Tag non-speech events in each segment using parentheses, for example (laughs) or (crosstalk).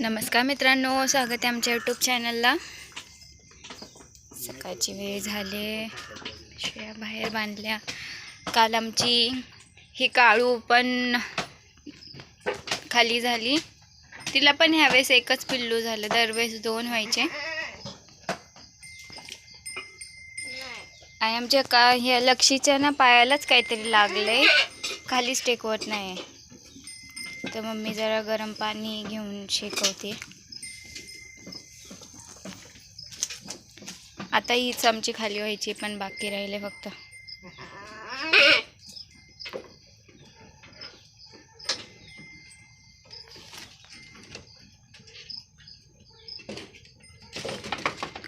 नमस्कार मित्रांनो स्वागत आहे आमच्या यूट्यूब चॅनलला सकाळची वेळ झाले. शेळ्या बाहेर बांधल्या. काल आमची ही काळू पण खाली झाली. तिला पण ह्यावेळेस एकच पिल्लू झालं. दरवेळेस दोन व्हायचे. आणि आमच्या का ह्या लक्षीच्या ना पायालाच काहीतरी लागलंय. खालीच टेकवत नाही तर मम्मी जरा गरम पाणी घेऊन शेकवते. आता हीच आमची खाली व्हायची पण बाकी राहिले फक्त.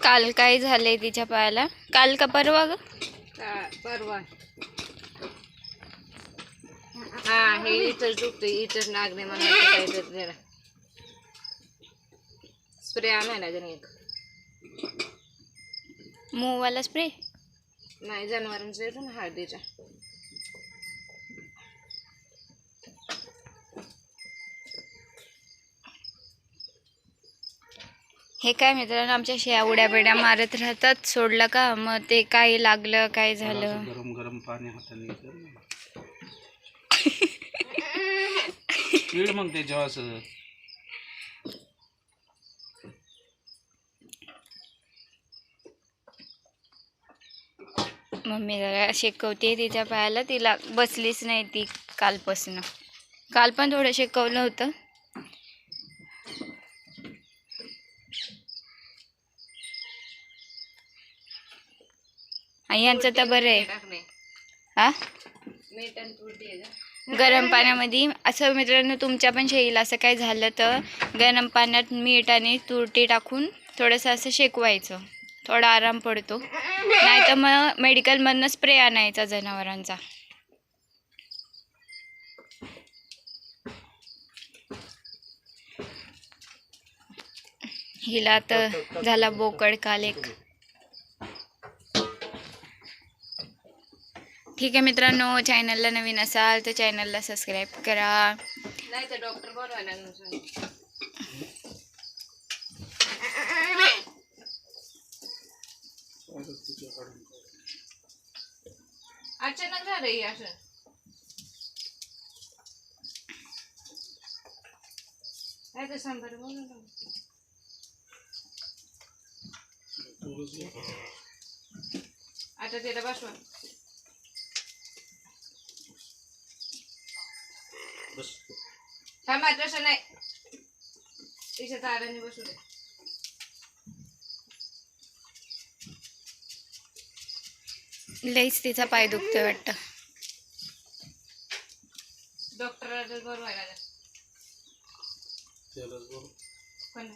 काल काय झालंय तिच्या पायाला? काल का परवा ग? परवा. हा हे इथंच दुखतं इथंच नागणे मला (laughs) काय जरा. स्प्रे आणाय ना जण एक. मूवाला स्प्रे? नाही जनावरांचं येतो ना हळदीचा हे काय मित्रांनो आमच्या शेया उड्या बिड्या मारत राहतात सोडलं का? मग ते काय लागलं काय झालं? गरम गरम पाणी हाताने मग त्याच्यावर असं. मम्मी जरा शेकवते तिच्या पायाला तिला बसलीच नाही ती कालपासून. काल पण थोडं शेकवलं होतं. आणि यांचं तर बरं आहे. हा? गरम पाण्यामध्ये. असं मित्रांनो तुमच्या पण शेळीला असं काय झालं तर गरम पाण्यात मीठ आणि तुरटी टाकून थोडंसं असं शेकवायचं. थोडा आराम पडतो. नाही तर मग मेडिकलमधनं स्प्रे आणायचा जनावरांचा. हिला तर झाला बोकड काल एक. ठीक आहे मित्रांनो चॅनलला नवीन असाल तर चॅनलला सबस्क्राईब करा. नाही तर डॉक्टर बोलवायला लागणार अचानक झालं हे असं. काय तर सांबार बोलवलं. आता तिला बसवा. बस थांबा तसं नाही. तिच्या ताराने बसू दे. लईच तिचा पाय दुखतोय वाटतं. डॉक्टरला बरोबर लागेल. त्यालाच बरोबर पण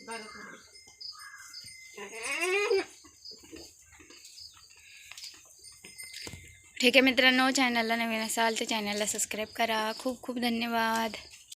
बरं. (laughs) ठीक आहे मित्रांनो चॅनलला नवीन असाल तर चॅनलला सबस्क्राईब करा. खूप खूप धन्यवाद.